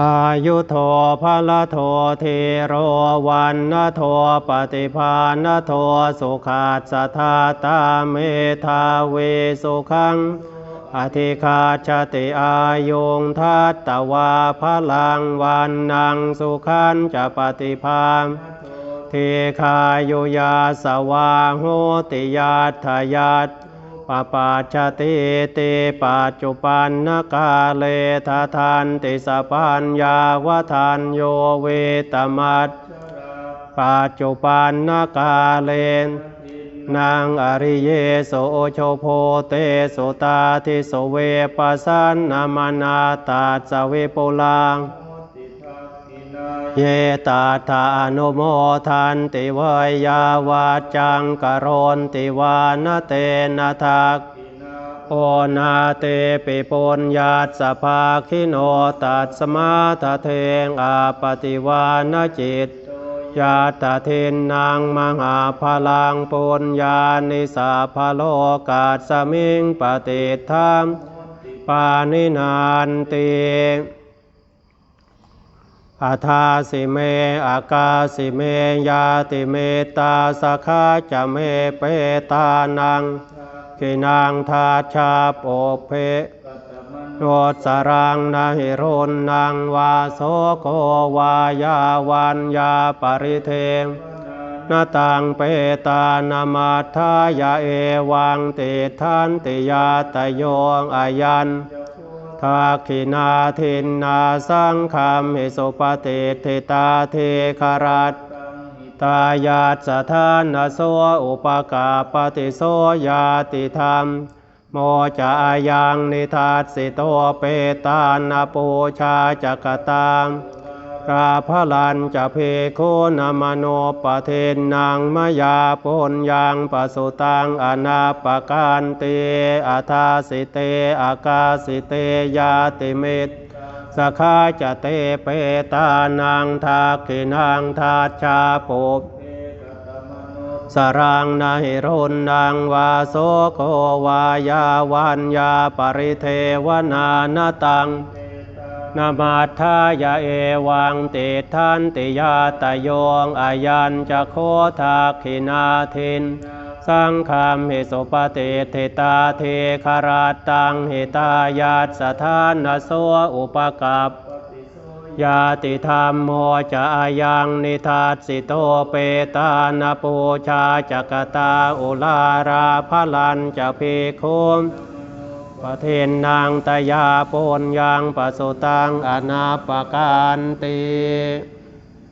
อายุโทภะละโทเทโรวันนะโทปฏิภาณโทสุขาสทาตาเมธาเวสุขังอธิคาชติอายุงทัตตวาพลังวันนังสุขันจะปฏิภาณเทคายุยาสวาโหติยาทยัต ปปาชติติปัจจุปันนกาเลทาทานติสปัญญาวทานโยเวตมัตปัจจุปันนกาเลนนางอริเยโสโชโพเตสุตาทิโสเวปัสสันนามนาตาสเวปุลัง เยตาธานุโมทันติวายาวาจังกโรนติวานเตนะทักโอนาเตปิปุญญาตสภาคิโนตัสมาทเทงอาปฏิวานจิตยาตเทนนางมหาพลังปุญญานิสาพโลกาสมิงปฏิธรรมปานินานติ อาทาสิเม อากาสิเม ยาติเมตาสคาจะเมเปตานังกินางทาชาโปเพโนสรังนาหิรุนนางวาโสโกวายาวันยาปริเทมนาตังเปตานามาทายาเอวังติทันติยาตโยงอายัน ทาคินาทินนาสังคามเหสุปฏิทิตาเทคารัตตายาตสถานโสอุปกาปฏิโสยาติธรรม โมจะอายังนิทัสสิโตเปตานาปูชาจักตาม กาพลันจะเพโคนามโนปเทนนางมายาปุญญังปสุตังอนาปการเตอาทาสิเตอากาสิเตยาติเมตสคาจะเตเปตานางทากินางทาชาปุปสรังนาหิรุนนางวาโสโกวายาวันยาปริเทวนานตัง นามาทายาเอวังติทันติยาตโยงอายัญจะโคทาคินาทิน สังคามเหสุปฏิเทตาเทคาราตังเหตายาตสถานนโสอุปกัปยาติธรรมโมจะอายังนิทัสสิโตเปตานาปูชาจักตาอุลาราพลันจะพิคุม ปะเทนนางตยาปนยังปะสุตังอนาปการติ